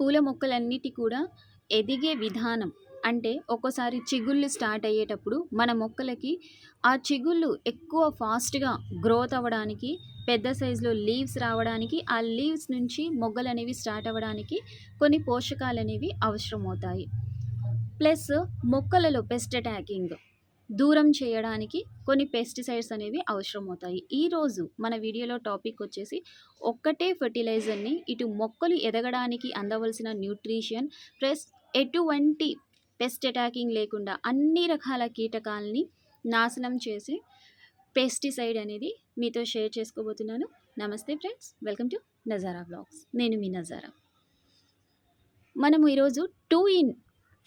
పూల మొక్కలన్నిటి కూడా ఎదిగే విధానం. అంటే ఒక్కోసారి చిగుళ్ళు స్టార్ట్ అయ్యేటప్పుడు మన మొక్కలకి ఆ చిగుళ్ళు ఎక్కువ ఫాస్ట్గా గ్రోత్ అవ్వడానికి పెద్ద సైజులో లీవ్స్ రావడానికి ఆ లీవ్స్ నుంచి మొగ్గలు అనేవి స్టార్ట్ అవ్వడానికి కొన్ని పోషకాలు అనేవి అవసరమవుతాయి. ప్లస్ మొక్కలలో పెస్ట్ అటాకింగ్. దూరం చేయడానికి కొన్ని పెస్టిసైడ్స్ అనేవి అవసరమవుతాయి. ఈరోజు మన వీడియోలో టాపిక్ వచ్చేసి ఒక్కటే ఫర్టిలైజర్ని ఇటు మొక్కలు ఎదగడానికి అందవలసిన న్యూట్రిషన్ ప్లస్ ఎటువంటి పెస్ట్ అటాకింగ్ లేకుండా అన్ని రకాల కీటకాలని నాశనం చేసి పెస్టిసైడ్ అనేది మీతో షేర్ చేసుకోబోతున్నాను. నమస్తే friends welcome to Nazara blogs. నేను మీ నజారా. మనము ఈరోజు టూ ఇన్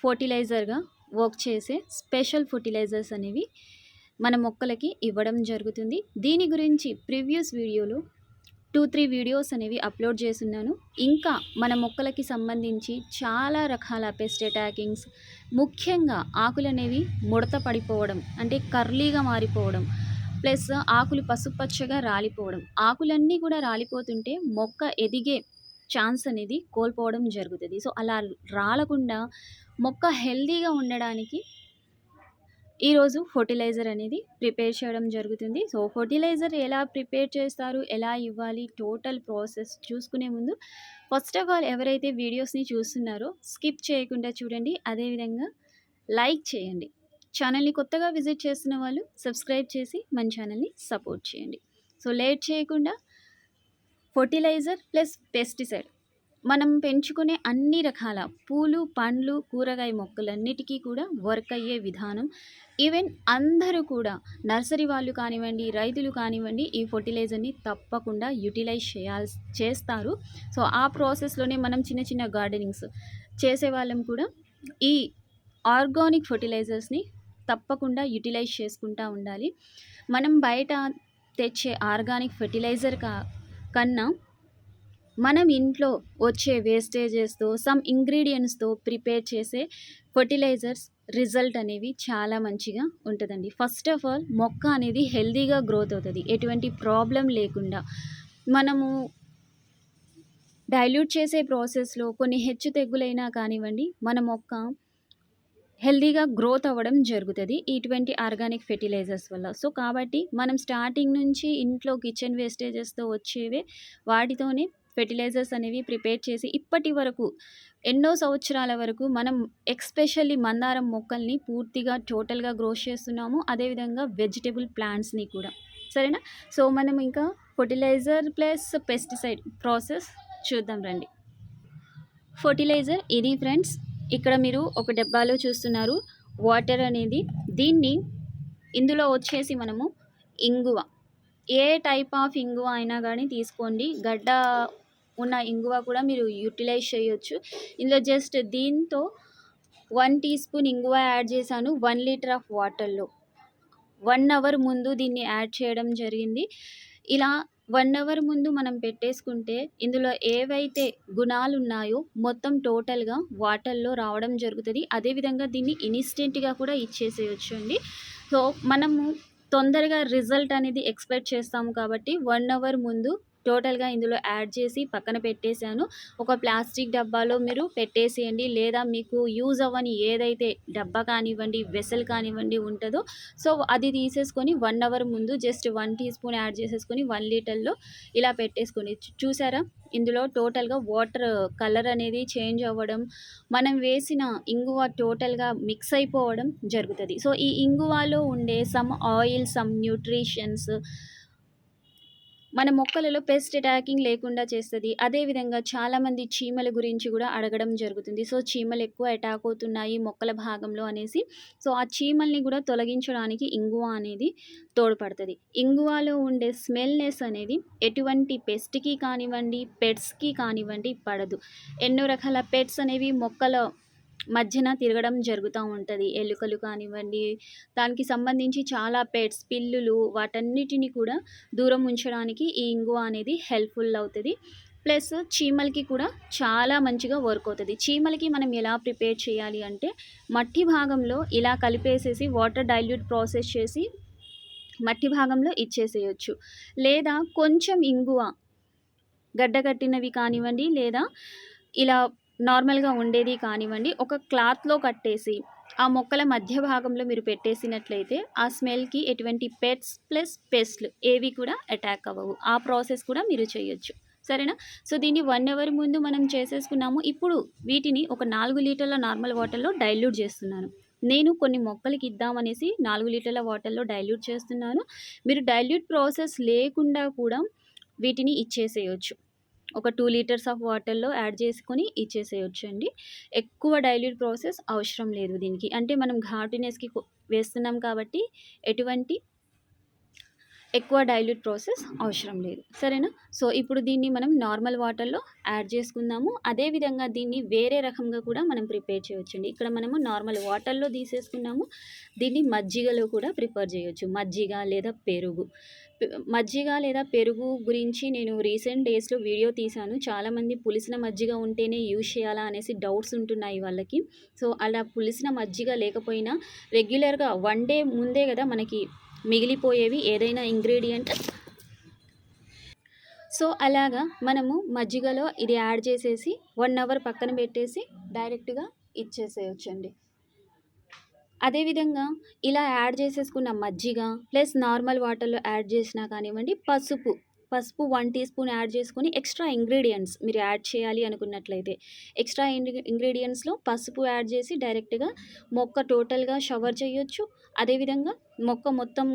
ఫర్టిలైజర్గా వర్క్ చేసే స్పెషల్ ఫర్టిలైజర్స్ అనేవి మన మొక్కలకి ఇవ్వడం జరుగుతుంది. దీని గురించి ప్రీవియస్ వీడియోలో టూ త్రీ వీడియోస్ అనేవి అప్లోడ్ చేస్తున్నాను. ఇంకా మన మొక్కలకి సంబంధించి చాలా రకాల పెస్ట్ అటాకింగ్స్ ముఖ్యంగా ఆకులు అనేవి ముడత పడిపోవడం అంటే కర్లీగా మారిపోవడం ప్లస్ ఆకులు పసుపచ్చగా రాలిపోవడం. ఆకులన్నీ కూడా రాలిపోతుంటే మొక్క ఎదిగే ఛాన్స్ అనేది కోల్పోవడం జరుగుతుంది. సో అలా రాలకుండా మొక్క హెల్దీగా ఉండడానికి ఈరోజు ఫర్టిలైజర్ అనేది ప్రిపేర్ చేయడం జరుగుతుంది. సో ఫర్టిలైజర్ ఎలా ప్రిపేర్ చేస్తారు? ఎలా ఇవ్వాలి? టోటల్ ప్రాసెస్ చూసుకునే ముందు ఫస్ట్ ఆఫ్ ఆల్ ఎవరైతే వీడియోస్ని చూస్తున్నారో స్కిప్ చేయకుండా చూడండి. అదేవిధంగా లైక్ చేయండి. ఛానల్ని కొత్తగా విజిట్ చేస్తున్న వాళ్ళు సబ్స్క్రైబ్ చేసి మన ఛానల్ని సపోర్ట్ చేయండి. సో లేట్ చేయకుండా ఫర్టిలైజర్ ప్లస్ పెస్టిసైడ్ మనం పెంచుకునే అన్ని రకాల పూలు పండ్లు కూరగాయ మొక్కలన్నిటికీ కూడా వర్క్ అయ్యే విధానం. ఈవెన్ అందరూ కూడా నర్సరీ వాళ్ళు కానివ్వండి రైతులు కానివ్వండి ఈ ఫర్టిలైజర్ని తప్పకుండా యూటిలైజ్ చేయాల్సి చేస్తారు. సో ఆ ప్రాసెస్లోనే మనం చిన్న చిన్న గార్డెనింగ్స్ చేసే వాళ్ళం కూడా. ఈ ఆర్గానిక్ ఫర్టిలైజర్స్ని తప్పకుండా యూటిలైజ్ చేసుకుంటూ ఉండాలి. మనం బయట తెచ్చే ఆర్గానిక్ ఫర్టిలైజర్ కా కన్నా మనం ఇంట్లో వచ్చే వేస్టేజెస్తో సమ్ ఇంగ్రీడియంట్స్తో ప్రిపేర్ చేసే ఫర్టిలైజర్స్ రిజల్ట్ అనేవి చాలా మంచిగా ఉంటుందండి. ఫస్ట్ ఆఫ్ ఆల్ మొక్క అనేది హెల్తీగా గ్రోత్ అవుతుంది. ఎటువంటి ప్రాబ్లం లేకుండా మనము డైల్యూట్ చేసే ప్రాసెస్లో కొన్ని హెచ్చు తెగ్గులైనా కానివ్వండి మన మొక్క హెల్దీగా గ్రోత్ అవ్వడం జరుగుతుంది ఇటువంటి ఆర్గానిక్ ఫెర్టిలైజర్స్ వల్ల. సో కాబట్టి మనం స్టార్టింగ్ నుంచి ఇంట్లో కిచెన్ వేస్టేజెస్తో వచ్చేవే వాటితోనే ఫెర్టిలైజర్స్ అనేవి ప్రిపేర్ చేసి ఇప్పటి వరకు ఎన్నో సంవత్సరాల వరకు మనం ఎక్స్పెషల్లీ మందారం మొక్కల్ని పూర్తిగా టోటల్గా గ్రో చేస్తున్నాము. అదేవిధంగా వెజిటేబుల్ ప్లాంట్స్ని కూడా. సరేనా? సో మనం ఇంకా ఫర్టిలైజర్ ప్లస్ పెస్టిసైడ్ ప్రాసెస్ చూద్దాం రండి. ఫర్టిలైజర్ ఇది ఫ్రెండ్స్ ఇక్కడ మీరు ఒక డబ్బాలో చూస్తున్నారు. వాటర్ అనేది దీన్ని ఇందులో వచ్చేసి మనము ఇంగువ. ఏ టైప్ ఆఫ్ ఇంగువ అయినా కానీ తీసుకోండి. గడ్డ ఉన్న ఇంగువ కూడా మీరు యూటిలైజ్ చేయొచ్చు. ఇందులో జస్ట్ దీంతో వన్ టీ స్పూన్ ఇంగువ యాడ్ చేశాను. వన్ లీటర్ ఆఫ్ వాటర్లో. వన్ అవర్ ముందు దీన్ని యాడ్ చేయడం జరిగింది. ఇలా వన్ అవర్ ముందు మనం పెట్టేసుకుంటే ఇందులో ఏవైతే గుణాలు ఉన్నాయో మొత్తం టోటల్గా వాటర్లో రావడం జరుగుతుంది. అదేవిధంగా దీన్ని ఇన్స్టెంట్గా కూడా ఇచ్చేసేయచ్చు అండి సో మనము తొందరగా రిజల్ట్ అనేది ఎక్స్పెక్ట్ చేస్తాము కాబట్టి వన్ అవర్ ముందు టోటల్గా ఇందులో యాడ్ చేసి పక్కన పెట్టేశాను. ఒక ప్లాస్టిక్ డబ్బాలో మీరు పెట్టేసేయండి. లేదా మీకు యూజ్ అవ్వని ఏదైతే డబ్బా కానివ్వండి వెసల్ కానివ్వండి ఉంటుందో సో అది తీసేసుకొని వన్ అవర్ ముందు just one teaspoon add చేసేసుకొని వన్ లీటర్లో ఇలా పెట్టేసుకొని చూసారా? ఇందులో టోటల్గా వాటర్ కలర్ అనేది చేంజ్ అవ్వడం మనం వేసిన ఇంగువ టోటల్గా మిక్స్ అయిపోవడం జరుగుతుంది. సో ఈ ఇంగువలో ఉండే సమ్ ఆయిల్ సమ్ న్యూట్రిషన్స్ మన మొక్కలలో పెస్ట్ అటాకింగ్ లేకుండా చేస్తుంది. అదేవిధంగా చాలామంది చీమల గురించి కూడా అడగడం జరుగుతుంది. సో చీమలు ఎక్కువ అటాక్ అవుతున్నాయి మొక్కల భాగంలో అనేసి. సో ఆ చీమల్ని కూడా తొలగించడానికి ఇంగువ అనేది తోడ్పడుతుంది. ఇంగువలో ఉండే స్మెల్నెస్ అనేది ఎటువంటి పెస్ట్కి కానివ్వండి పెట్స్కి కానివ్వండి పడదు. ఎన్నో రకాల పెట్స్ అనేవి మొక్కల మధ్యన తిరగడం జరుగుతూ ఉంటుంది. ఎలుకలు కానివ్వండి దానికి సంబంధించి చాలా పెట్స్ పిల్లులు వాటన్నిటిని కూడా దూరం ఉంచడానికి ఈ ఇంగువ అనేది హెల్ప్ఫుల్ అవుతుంది. ప్లస్ చీమలకి కూడా చాలా మంచిగా వర్క్ అవుతుంది. చీమలకి మనం ఎలా ప్రిపేర్ చేయాలి అంటే మట్టి భాగంలో ఇలా కలిపేసేసి వాటర్ డైల్యూట్ ప్రాసెస్ చేసి మట్టి భాగంలో ఇచ్చేసేయచ్చు. లేదా కొంచెం ఇంగువ గడ్డకట్టినవి కానివ్వండి లేదా ఇలా నార్మల్‌గా ఉండేది కానివ్వండి, ఒక క్లాత్‌లో కట్టేసి, ఆ మొక్కల మధ్య భాగంలో మీరు పెట్టేసినట్లయితే, ఆ స్మెల్‌కి ఎటువంటి పెట్స్ ప్లస్ పెస్ట్‌లు ఏవి కూడా అటాక్ అవ్వవు. ఆ ప్రాసెస్ కూడా మీరు చేయొచ్చు. సరేనా? సో, దీన్ని వన్ అవర్ ముందు మనం చేసేసుకున్నాము. ఇప్పుడు వీటిని ఒక నాలుగు లీటర్ల నార్మల్ వాటర్‌లో డైల్యూట్ చేస్తున్నాను. నేను కొన్ని మొక్కలకి ఇద్దామనేసి నాలుగు లీటర్ల వాటర్‌లో డైల్యూట్ చేస్తున్నాను. మీరు డైల్యూట్ ప్రాసెస్ లేకుండా కూడా వీటిని ఇచ్చేసేయొచ్చు. ఒక టూ లీటర్స్ ఆఫ్ వాటర్‌లో యాడ్ చేసుకొని ఇచ్చేసేయొచ్చండి. ఎక్కువ డైల్యూట్ ప్రాసెస్ అవసరం లేదు దీనికి. అంటే మనం ఘాటునెస్‌కి వేస్తున్నాం కాబట్టి ఎటువంటి ఎక్కువ డైల్యూట్ ప్రాసెస్ అవసరం లేదు. సరేనా? సో, ఇప్పుడు దీన్ని మనం నార్మల్ వాటర్‌లో యాడ్ చేసుకుందాము. అదే విధంగా దీన్ని వేరే రకంగా కూడా మనం ప్రిపేర్ చేయొచ్చండి. ఇక్కడ మనము నార్మల్ వాటర్‌లో తీసేసుకున్నాము. దీన్ని మజ్జిగలో కూడా ప్రిపేర్ చేయొచ్చు. మజ్జిగ లేదా పెరుగు. మజ్జిగ లేదా పెరుగు గురించి నేను రీసెంట్ డేస్‌లో వీడియో తీశాను. చాలామంది పులిసిన మజ్జిగ ఉంటేనే యూజ్ చేయాలా అనేసి డౌట్స్ ఉంటున్నాయి వాళ్ళకి. సో, అలా పులిసిన మజ్జిగ లేకపోయినా రెగ్యులర్‌గా వన్ డే ముందే కదా మనకి మిగిలిపోయేవి ఏదైనా ఇంగ్రీడియంట్. సో, అలాగా మనము మజ్జిగలో ఇది యాడ్ చేసేసి వన్ అవర్ పక్కన పెట్టేసి డైరెక్ట్‌గా ఇచ్చేసేయచ్చండి అదేవిధంగా ఇలా యాడ్ చేసేసుకున్న మజ్జిగ ప్లస్ నార్మల్ వాటర్‌లో యాడ్ చేసినా కానివ్వండి, పసుపు, పసుపు వన్ టీ స్పూన్ యాడ్ చేసుకొని ఎక్స్‌ట్రా ఇంగ్రీడియంట్స్ మీరు యాడ్ చేయాలి అనుకున్నట్లయితే, ఎక్స్‌ట్రా ఇంగ్రీడియంట్స్లో పసుపు యాడ్ చేసి డైరెక్ట్‌గా మొక్క టోటల్‌గా షవర్ చేయొచ్చు. అదేవిధంగా మొక్క మొత్తం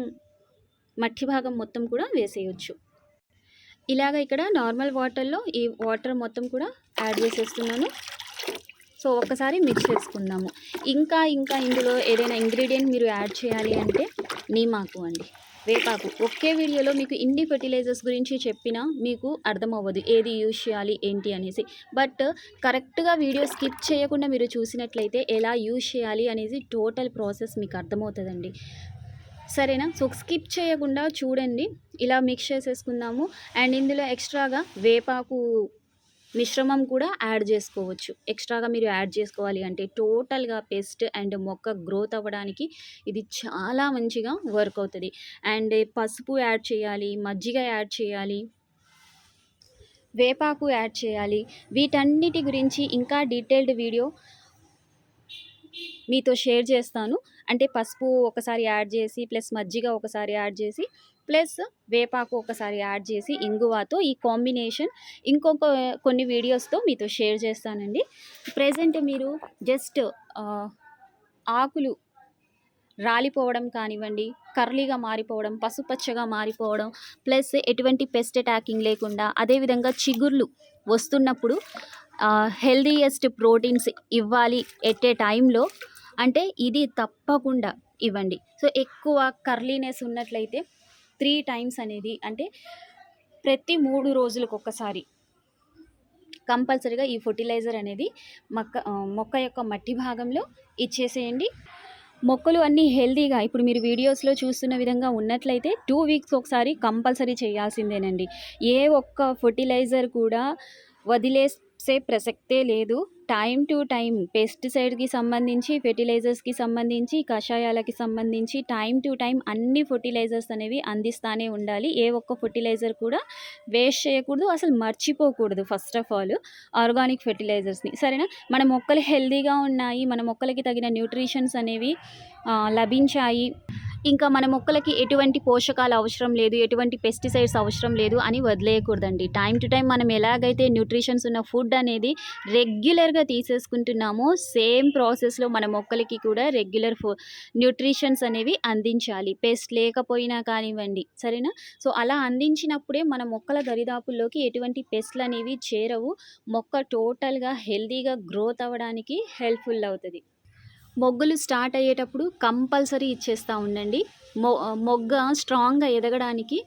మట్టి భాగం మొత్తం కూడా వేసేయొచ్చు. ఇలాగ ఇక్కడ నార్మల్ వాటర్‌లో ఈ వాటర్ మొత్తం కూడా యాడ్ చేసేస్తున్నాను. సో, ఒక్కసారి మిక్స్ చేసుకుందాము. ఇంకా ఇంకా ఇందులో ఏదైనా ఇంగ్రీడియంట్ మీరు యాడ్ చేయాలి అంటే నీమాకు అండి. వేపాకు. ఒకే వీడియోలో మీకు ఇన్ని ఫెర్టిలైజర్స్ గురించి చెప్పినా మీకు అర్థమవ్వదు. ఏది యూజ్ చేయాలి ఏంటి అనేసి. బట్ కరెక్ట్‌గా వీడియో స్కిప్ చేయకుండా మీరు చూసినట్లయితే ఎలా యూజ్ చేయాలి అనేది టోటల్ ప్రాసెస్ మీకు అర్థమవుతుందండి సరేనా? సో, స్కిప్ చేయకుండా చూడండి. ఇలా మిక్స్ చేసేసుకుందాము. అండ్ ఇందులో ఎక్స్‌ట్రాగా వేపాకు మిశ్రమం కూడా యాడ్ చేసుకోవచ్చు. ఎక్స్‌ట్రాగా మీరు యాడ్ చేసుకోవాలి అంటే టోటల్‌గా పెస్ట్ అండ్ మొక్క గ్రోత్ అవ్వడానికి ఇది చాలా మంచిగా వర్క్ అవుతుంది అండ్ పసుపు యాడ్ చేయాలి. మజ్జిగ యాడ్ చేయాలి. వేపాకు యాడ్ చేయాలి. వీటన్నిటి గురించి ఇంకా డీటెయిల్డ్ వీడియో మీతో షేర్ చేస్తాను. అంటే పసుపు ఒకసారి యాడ్ చేసి, ప్లస్ మజ్జిగ ఒకసారి యాడ్ చేసి, ప్లస్ వేపాకు ఒకసారి యాడ్ చేసి, ఇంగువతో ఈ కాంబినేషన్ ఇంకొక కొన్ని వీడియోస్‌తో మీతో షేర్ చేస్తానండి. ప్రజెంట్ మీరు జస్ట్ ఆకులు రాలిపోవడం కానివ్వండి, కర్లీగా మారిపోవడం, పసుపచ్చగా మారిపోవడం, ప్లస్ ఎటువంటి పెస్ట్ అటాకింగ్ లేకుండా, అదే విధంగా చిగుర్లు వస్తున్నప్పుడు హెల్దీయెస్ట్ ప్రోటీన్స్ ఇవ్వాలి ఎట్ ఏ టైంలో అంటే ఇది తప్పకుండా ఇవ్వండి. సో, ఎక్కువ కర్లీనెస్ ఉన్నట్లయితే త్రీ టైమ్స్ అనేది అంటే ప్రతి మూడు రోజులకు ఒక్కసారి కంపల్సరీగా ఈ ఫర్టిలైజర్ అనేది మొక్క మొక్క యొక్క మట్టి భాగంలో ఇచ్చేసేయండి. మొక్కలు అన్నీ హెల్తీగా ఇప్పుడు మీరు వీడియోస్‌లో చూస్తున్న విధంగా ఉన్నట్లయితే టూ వీక్స్ ఒకసారి కంపల్సరీ చేయాల్సిందేనండి. ఏ ఒక్క ఫర్టిలైజర్ కూడా వదిలేస్ ప్రసక్తే లేదు. టైం టు టైం పెస్టిసైడ్‌కి సంబంధించి, ఫెర్టిలైజర్స్‌కి సంబంధించి, కషాయాలకి సంబంధించి టైం టు టైం అన్ని ఫెర్టిలైజర్స్ అనేవి అందిస్తానే ఉండాలి. ఏ ఒక్క ఫెర్టిలైజర్ కూడా వేస్ట్ చేయకూడదు. అసలు మర్చిపోకూడదు ఫస్ట్ ఆఫ్ ఆల్ ఆర్గానిక్ ఫెర్టిలైజర్స్‌ని. సరేనా? మన మొక్కలు హెల్దీగా ఉన్నాయి. మన మొక్కలకి తగిన న్యూట్రిషన్స్ అనేవి లభించాయి. ఇంకా మన మొక్కలకి ఎటువంటి పోషకాలు అవసరం లేదు. ఎటువంటి పెస్టిసైడ్స్ అవసరం లేదు అని వదిలేయకూడదండి. టైం టు టైం మనం ఎలాగైతే న్యూట్రిషన్స్ ఉన్న ఫుడ్ అనేది రెగ్యులర్‌గా తీసేసుకుంటున్నామో సేమ్ ప్రాసెస్‌లో మన మొక్కలకి కూడా రెగ్యులర్ ఫు న్యూట్రిషన్స్ అనేవి అందించాలి. పెస్ట్ లేకపోయినా కానివ్వండి. సరేనా? సో, అలా అందించినప్పుడే మన మొక్కల దరిదాపుల్లోకి ఎటువంటి పెస్ట్‌లు అనేవి చేరవు. మొక్క టోటల్‌గా హెల్తీగా గ్రోత్ అవ్వడానికి హెల్ప్‌ఫుల్ అవుతుంది మొగ్గులు స్టార్ట్ అయ్యేటప్పుడు కంపల్సరీ ఇచ్చేస్తా ఉండండి. మొ మొగ్గ స్ట్రాంగ్‌గా ఎదగడానికి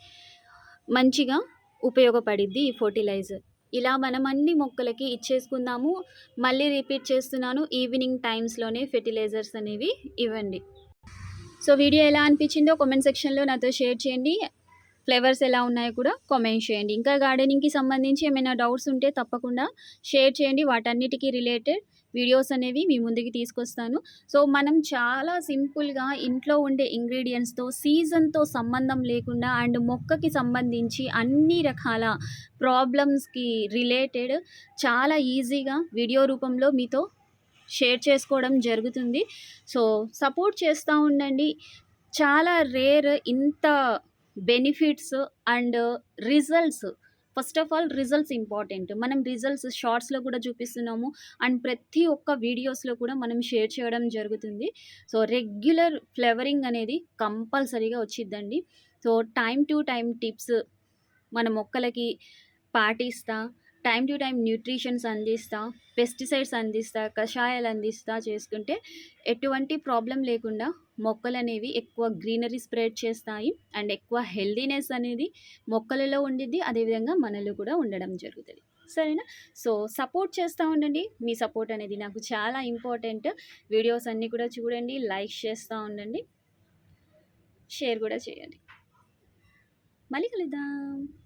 మంచిగా ఉపయోగపడిద్ది ఈ ఫర్టిలైజర్ ఇలా మనం అన్ని మొక్కలకి ఇచ్చేసుకుందాము. మళ్ళీ రిపీట్ చేస్తున్నాను. ఈవినింగ్ టైమ్స్‌లోనే ఫెర్టిలైజర్స్ అనేవి ఇవ్వండి. సో, వీడియో ఎలా అనిపించిందో కామెంట్ సెక్షన్‌లో నాతో షేర్ చేయండి. ఫ్లేవర్స్ ఎలా ఉన్నాయో కూడా కామెంట్ చేయండి ఇంకా గార్డెనింగ్కి సంబంధించి ఏమైనా డౌట్స్ ఉంటే తప్పకుండా షేర్ చేయండి వాటన్నిటికీ రిలేటెడ్ వీడియోస్ అనేవి మీ ముందుకి తీసుకొస్తాను. సో మనం చాలా సింపుల్గా ఇంట్లో ఉండే ఇంగ్రీడియంట్స్తో సీజన్తో సంబంధం లేకుండా అండ్ మొక్కకి సంబంధించి అన్ని రకాల ప్రాబ్లమ్స్కి రిలేటెడ్ చాలా ఈజీగా వీడియో రూపంలో మీతో షేర్ చేసుకోవడం జరుగుతుంది. సో సపోర్ట్ చేస్తూ ఉండండి. చాలా రేర్ ఇంత benefits and results first of all results important మనం రిజల్ట్స్ షార్ట్స్లో కూడా చూపిస్తున్నాము. అండ్ ప్రతి ఒక్క వీడియోస్లో కూడా మనం షేర్ చేయడం జరుగుతుంది. సో రెగ్యులర్ ఫ్లేవరింగ్ అనేది కంపల్సరీగా వచ్చిద్దండి. So time to time tips మన మొక్కలకి పాటిస్తా. టైం టు టైం న్యూట్రిషన్స్ అందిస్తా. పెస్టిసైడ్స్ అందిస్తా. కషాయాలు అందిస్తా. చేసుకుంటే ఎటువంటి ప్రాబ్లం లేకుండా మొక్కలు అనేవి ఎక్కువ గ్రీనరీ స్ప్రెడ్ చేస్తాయి అండ్ ఎక్కువ హెల్దీనెస్ అనేది మొక్కలలో ఉండిద్ది అదేవిధంగా మనలో కూడా ఉండడం జరుగుతుంది. సరేనా? సో సపోర్ట్ చేస్తూ ఉండండి. మీ సపోర్ట్ అనేది నాకు చాలా ఇంపార్టెంట్. వీడియోస్ అన్నీ కూడా చూడండి లైక్ చేస్తూ ఉండండి షేర్ కూడా చేయండి. మళ్ళీ కలుద్దాం.